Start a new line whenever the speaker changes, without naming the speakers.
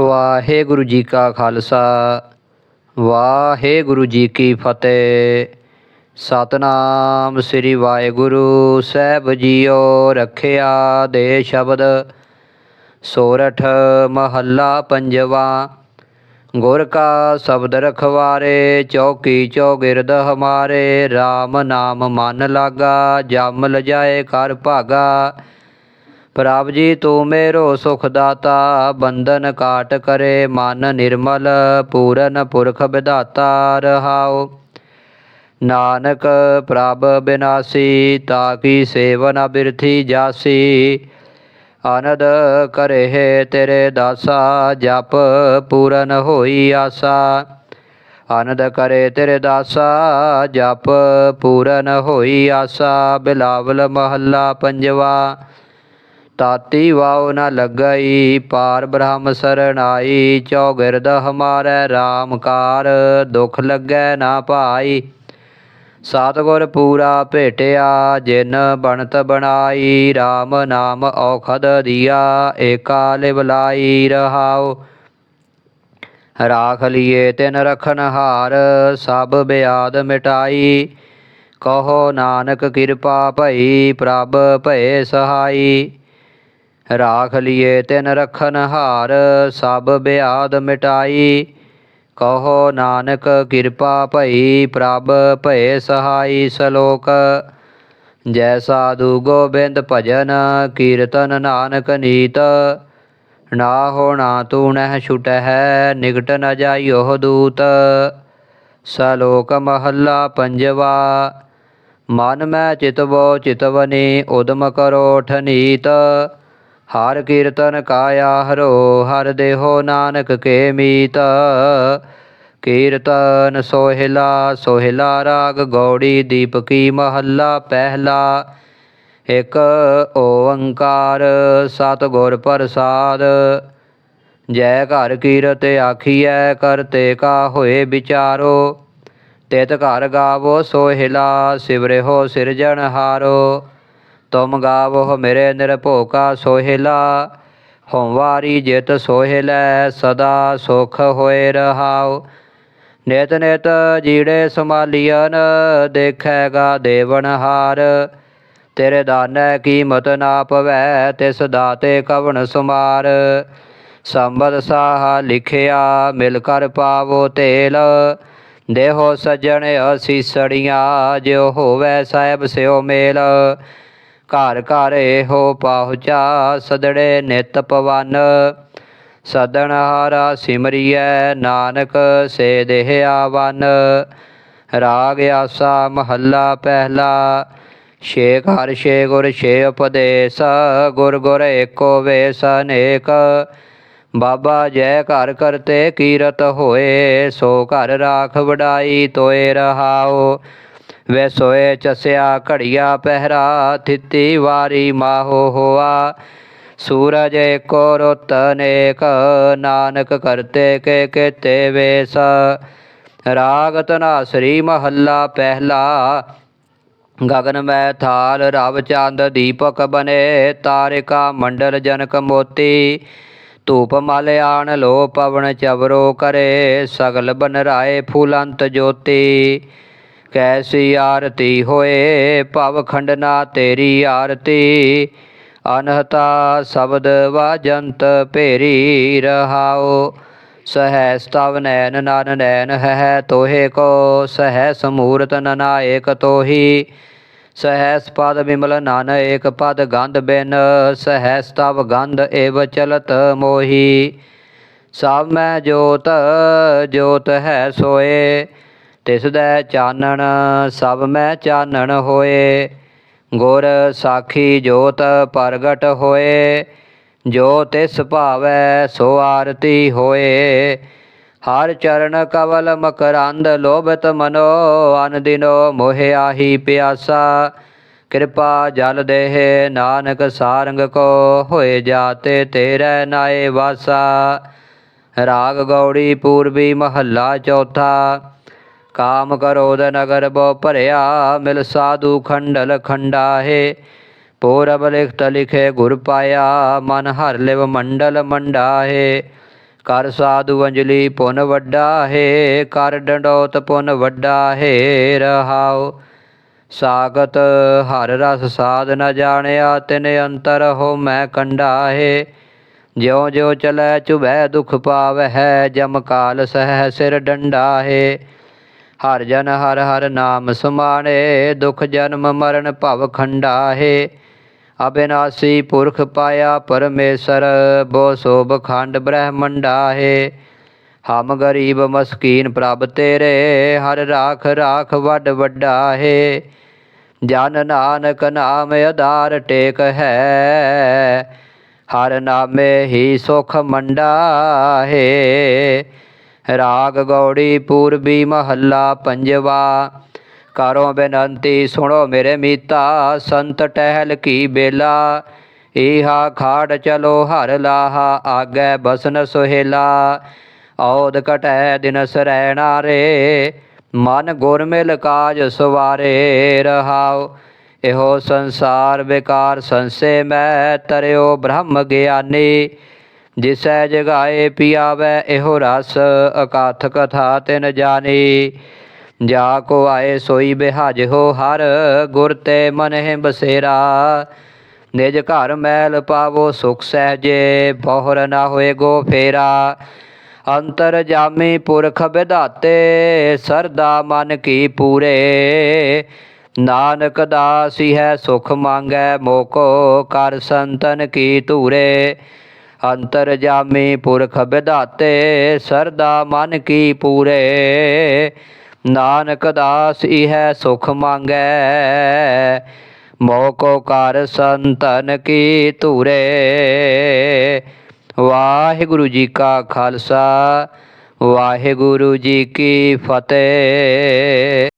ਵਾਹਿਗੁਰੂ ਜੀ ਕਾ ਖਾਲਸਾ, ਵਾਹਿਗੁਰੂ ਜੀ ਕੀ ਫਤਿਹ। ਸਤਨਾਮ ਸ੍ਰੀ ਵਾਹਿਗੁਰੂ, ਸਾਹਿਬ ਜੀਓ ਰੱਖਿਆ ਦੇ ਸ਼ਬਦ। ਸੋਰਠ ਮਹੱਲਾ ਪੰਜਵਾ, ਗੁਰ ਕਾ ਸ਼ਬਦ ਰਖਵਾਰੇ, ਚੌਕੀ ਚੌਗਿਰਦ ਹਮਾਰੇ RAM ਨਾਮ ਮਨ ਲਾਗਾ, ਜਮ ਲਜਾਏ ਕਰ ਭਾਗਾ। ਪ੍ਰਭ ਜੀ, ਤੂੰ ਮੇਰੋ ਸੁਖ ਦਾਤਾ ਬੰਧਨ ਕਾਟ ਕਰੇ, ਮਨ ਨਿਰਮਲ, ਪੂਰਨ ਪੁਰਖ ਵਿਧਾਤਾ ਰਹਾਉ। ਨਾਨਕ ਪ੍ਰਭ ਬਿਨਾਸੀ, ਤਾਕੀ ਸੇਵਨ ਬਿਰਥੀ ਜਾਸੀ। ਆਨੰਦ ਕਰੇ ਤੇਰੇ ਦਾਸਾ, ਜਪ ਪੂਰਨ ਹੋਈ ਆਸਾ। ਆਨੰਦ ਕਰੇ ਤੇਰੇ ਦਾਸਾ, ਜਪ ਪੂਰਨ ਹੋਈ ਆਸਾ। ਬਿਲਾਵਲ ਮਹੱਲਾ ਪੰਜਵਾ। ਤਾਤੀ ਵਾਉ ਨ ਲੱਗਈ, ਪਾਰ ਬ੍ਰਹਮ ਸਰਣਾਈ, ਚੌਗਿਰਦ ਹਮਾਰੇ RAM ਕਾਰ, ਦੁਖ ਲੱਗੈ ਨਾ ਭਾਈ। ਸਤਿਗੁਰ ਪੂਰਾ ਭੇਟਿਆ, ਜਿਨ ਬਣਤ ਬਣਾਈ RAM ਨਾਮ ਔਖਦ ਦੀਆ, ਏਕਾ ਲਿਵ ਲਾਈ ਰਹਾਉ। ਰਾਖ ਲਿਏ ਤਿਨ ਰਖਨ ਹਾਰ, ਸਭ ਬਿਆਦ ਮਿਟਾਈ। ਕਹੋ ਨਾਨਕ ਕਿਰਪਾ ਭਈ, ਪ੍ਰਭ ਭਏ ਸਹਾਈ। ਰਾਖ ਲਿਏ ਤਿਨ ਰਖਨ ਹਾਰ, ਸਭ ਬਿਆਦ ਮਿਟਾਈ। ਕਹੋ ਨਾਨਕ ਕਿਰਪਾ ਭਈ, ਪ੍ਰਭ ਭਏ ਸਹਾਈ ਸਲੋਕ। ਜੈ ਸਾਧੂ ਗੋਬਿੰਦ ਭਜਨ, ਕੀਰਤਨ ਨਾਨਕ ਨੀਤ। ਨਾ ਹੋਣਾ ਤੂੰ ਨਹਿ ਛੁਟਹਿ ਨਿਕਟ ਨ ਜਾਈਓ ਦੂਤ। ਸਲੋਕ ਮਹੱਲਾ ਪੰਜਵਾ, ਮਨ ਮੈਂ ਚਿਤਵੋ ਚਿਤਵਨੀ, ਉਦਮ ਕਰੋ ਠਨੀਤ। ਹਰ ਕੀਰਤਨ ਕਾਇਆ ਹਰੋ, ਹਰ ਦੇਹੋ ਨਾਨਕ ਕੇ ਮੀਤ। ਕੀਰਤਨ ਸੋਹਿਲਾ ਸੋਹਿਲਾ ਰਾਗ ਗੌੜੀ ਦੀਪਕੀ ਮਹੱਲਾ ਪਹਿਲਾ। ਇਕ ਓੰਕਾਰ ਸਤਿਗੁਰ ਪ੍ਰਸਾਦ। ਜੈ ਘਰ ਕੀਰਤ ਆਖੀਐ ਕਰਤੇ ਕਾ ਹੋਏ ਵਿਚਾਰੋ। ਤਿਤ ਘਰ ਗਾਵੋ ਸੋਹਿਲਾ ਸਿਵਰਿਓ ਸਿਰਜਣਹਾਰੋ ਤੁਮ ਗਾਵੋ ਮੇਰੇ ਨਿਰਭਉ ਸੋਹਿਲਾ ਹਉਵਾਰੀ ਜਿਤ ਸੋਹਿਲੈ, ਸਦਾ ਸੁਖ ਹੋਏ ਰਹਾਉ। ਨਿਤ ਨਿਤ ਜੀੜੇ ਸਮਾਲੀਅਨ ਦੇਖੈਗਾ ਦੇਵਨਹਾਰ ਤੇਰੇ ਦਾਨੈ ਕੀਮਤ ਨਾ ਪਵੈ, ਤਿਸ ਦਾਤੇ ਕਵਣ ਸੁਮਾਰ। ਸੰਬਦ ਸਾਹ ਲਿਖਿਆ, ਮਿਲ ਕਰ ਪਾਵੋ ਤੇਲ। ਦੇਹੋ ਸਜਣ ਅਸੀਸੜੀਆਂ, ਜਿਉ ਹੋਵੇ ਸਾਹਿਬ ਸਿਓ ਮੇਲ। ਘਰ ਘਰ ਇਹੋ ਪਾਹੁਚਾ ਸਦੜੇ ਨਿਤ ਪਵਨ। ਸਦਨ ਹਾਰਾ ਸਿਮਰੀਐ ਨਾਨਕ ਸੇ ਦੇਹ ਆਵਨ। ਰਾਗ ਆਸਾ ਮਹੱਲਾ ਪਹਿਲਾ, ਛੇ ਘਰ ਛੇ ਗੁਰ ਛੇ ਉਪਦੇਸ, ਗੁਰ ਗੁਰ ਏਕੋ ਵੇਸ ਅਨੇਕ। ਬਾਬਾ ਜੈ ਘਰ ਕਰਤੇ ਕੀਰਤ ਹੋਏ, ਸੋ ਘਰ ਰਾਖ ਵਡਾਈ ਤੋਏ ਰਹਾਓ ਵੇ ਸੋਏ ਚਸਿਆ ਘੜੀਆ ਪਹਿਰਾ ਥਿੱਤੀ ਵਾਰੀ ਮਾਹੋ ਹੋਆ। ਸੂਰਜ ਏਕੋ ਰੁੱਤ ਅਨੇਕ ਨਾਨਕ ਕਰਤੇ ਕੇ ਕੀਤੇ ਵੇਸ। ਰਾਗ ਤਨਾਸਰੀ ਮਹੱਲਾ ਪਹਿਲਾ, ਗਗਨ ਮੈਂ ਥਾਲ ਰਵ ਚੰਦ ਦੀਪਕ ਬਨੇ, ਤਾਰਿਕਾ ਮੰਡਲ ਜਨਕ ਮੋਤੀ। ਧੂਪ ਮਲ ਆਣ ਲੋ ਪਵਨ ਚਵਰੋ ਕਰੇ, ਸਗਲ ਬਨ ਰਾਏ ਫੂਲੰਤ ਜੋਤੀ। ਕੈਸੀ ਆਰਤੀ ਹੋਏ, ਭਵ ਖੰਡਨਾ ਤੇਰੀ ਆਰਤੀ। ਅਨਹਤਾ ਸ਼ਬਦ ਵਾਜੰਤ ਭੇਰੀ ਰਹਾਓ ਸਹਿ ਸਤਵ ਨੈਨ ਨਨ ਨੈਨ ਹੈ ਤੋਹੇ ਕੋ, ਸਹਿ ਸਮੂਰਤ ਨਨਾਇਕ ਤੋਹੀ। ਸਹਿਸ ਪਦ ਵਿਮਲ ਨਨ ਏਕ ਪਦ ਗੰਧ ਬਿਨ ਸਹਿਸ ਤਵ ਗੰਧ ਏਵ ਚਲਤ ਮੋਹੀ। ਸਭ ਮੈਂ ਜੋਤ ਜੋਤ ਹੈ ਸੋਏ। ਤਿਸ ਦੈ ਚਾਨਣ, ਸਭ ਮੈਂ ਚਾਨਣ ਹੋਏ। ਗੁਰ ਸਾਖੀ ਜੋਤ ਪ੍ਰਗਟ ਹੋਏ। ਜੋ ਤਿਸ ਭਾਵੈ ਸੋ ਆਰਤੀ ਹੋਏ। ਹਰ ਚਰਨ ਕਵਲ ਮਕਰੰਦ ਲੋਭਤ ਮਨੋ, ਅਨ ਦਿਨੋ ਮੋਹਿ ਆਹੀ ਪਿਆਸਾ। ਕਿਰਪਾ ਜਲ ਦੇਹ ਨਾਨਕ ਸਾਰੰਗ ਕੋ, ਹੋਏ ਜਾਤੇ ਤੇਰੇ ਨਾਏ ਵਾਸਾ। ਰਾਗ ਗੌੜੀ ਪੂਰਬੀ ਮਹੱਲਾ ਚੌਥਾ। ਕਾਮ ਕਰੋਦ ਨਗਰ ਬੋ ਭਰਿਆ ਮਿਲ ਸਾਧੂ ਖੰਡਲ ਖੰਡਾਹੇ ਪੂਰਬ ਲਿਖਤ ਲਿਖੇ ਗੁਰ ਪਾਇਆ ਮਨ ਹਰ ਲਿਵ ਮੰਡਲ ਮੰਡਾਹੇ ਕਰ ਸਾਧੂ ਅੰਜਲੀ ਪੁਨ ਵੱਡਾ ਹੈ ਕਰ ਡੰਡੋਤ ਪੁਨ ਵੱਡਾ ਹੈ ਰਹਾਉ ਸਾਗਤ ਹਰ ਰਸ ਸਾਧ ਨ ਜਾਣਿਆ ਤਿਨ ਅੰਤਰ ਹੋ ਮੈਂ ਕੰਡਾ ਹੈ ਜਿਉ ਜਿਉ ਚਲੈ ਚੁਬੈ ਦੁਖ ਪਾਵਹਿ ਜਮ ਕਾਲ ਸਹਿ ਸਿਰ ਡੰਡਾ ਹੈ ਹਰ ਜਨ ਹਰ ਹਰ ਨਾਮ ਸੁਮਾਣੇ ਦੁਖ ਜਨਮ ਮਰਨ ਭਵ ਖੰਡਾ ਹੈ ਅਬਿਨਾਸੀ ਪੁਰਖ ਪਾਇਆ ਪਰਮੇਸ਼ਰ, ਬੋ ਸੋਭ ਖੰਡ ਬ੍ਰਹਮੰਡਾ ਹੈ ਹਮ ਗਰੀਬ ਮਸਕੀਨ ਪ੍ਰਭ ਤੇਰੇ, ਹਰ ਰਾਖ ਰਾਖ ਵੱਡ ਵੱਡਾ ਹੈ ਜਨ ਨਾਨਕ ਨਾਮ ਆਧਾਰ ਟੇਕ ਹੈ, ਹਰ ਨਾਮੇ ਹੀ ਸੁਖ ਮੰਡਾ ਹੈ ਰਾਗ ਗੌੜੀ ਪੂਰਬੀ ਮਹੱਲਾ ਪੰਜਵਾ। ਕਰੋ ਬੇਨੰਤੀ ਸੁਣੋ ਮੇਰੇ ਮੀਤਾ, ਸੰਤ ਟਹਿਲ ਕੀ ਬੇਲਾ। ਏਹਾ ਖਾੜ ਚਲੋ ਹਰ ਲਾਹਾ, ਆਗੇ ਬਸਨ ਸੁਹੇਲਾ। ਔਦ ਕਟੈ ਦਿਨ ਸਰੈਣਾ ਰੇ, ਮਨ ਗੁਰ ਮਿਲ ਕਾਜ ਸਵਾਰੇ। ਰਹਾਓ ਇਹੋ ਸੰਸਾਰ ਵਿਕਾਰ ਸੰਸੇ, ਮੈਂ ਤਰਿਓ ਬ੍ਰਹਮ ਗਿਆਨੀ। ਜਿਸੈ ਜਗਾਏ ਪਿਆਵੈ, ਇਹੋ ਰਸ ਅਕਾਥ ਕਥਾ ਤਿਨ ਜਾਣੀ ਜਾ ਕੋ ਆਏ ਸੋਈ ਬਿਹਾਜ ਹੋ ਹਰ, ਗੁਰ ਤੇ ਮਨ ਬਸੇਰਾ। ਨਿਜ ਘਰ ਮੈਲ ਪਾਵੋ ਸੁਖ ਸਹਜੇ, ਬਹੁਰ ਨਾ ਹੋਏ ਗੋ ਫੇਰਾ। ਅੰਤਰ ਜਾਮੀ ਪੁਰਖ ਵਿਧਾਤੇ ਸਰਦਾ ਮਨ ਕੀ ਪੂਰੇ। ਨਾਨਕ ਦਾਸੀ ਹੈ ਸੁਖ ਮੰਗੈ, ਮੋਕੋ ਕਰ ਸੰਤਨ ਕੀ ਧੂਰੇ। ਅੰਤਰ ਜਾਮੀ ਪੁਰਖ ਵਿਧਾਤੇ, ਸਰਦਾ ਮਨ ਕੀ ਪੂਰੇ। ਨਾਨਕ ਦਾਸ ਇਹਿ ਸੁਖ ਮੰਗੈ ਮੋਕੋ ਕਰ ਸੰਤਨ ਕੀ ਧੂਰੇ। ਵਾਹਿਗੁਰੂ ਜੀ ਕਾ ਖਾਲਸਾ, ਵਾਹਿਗੁਰੂ ਜੀ ਕੀ ਫਤਿਹ।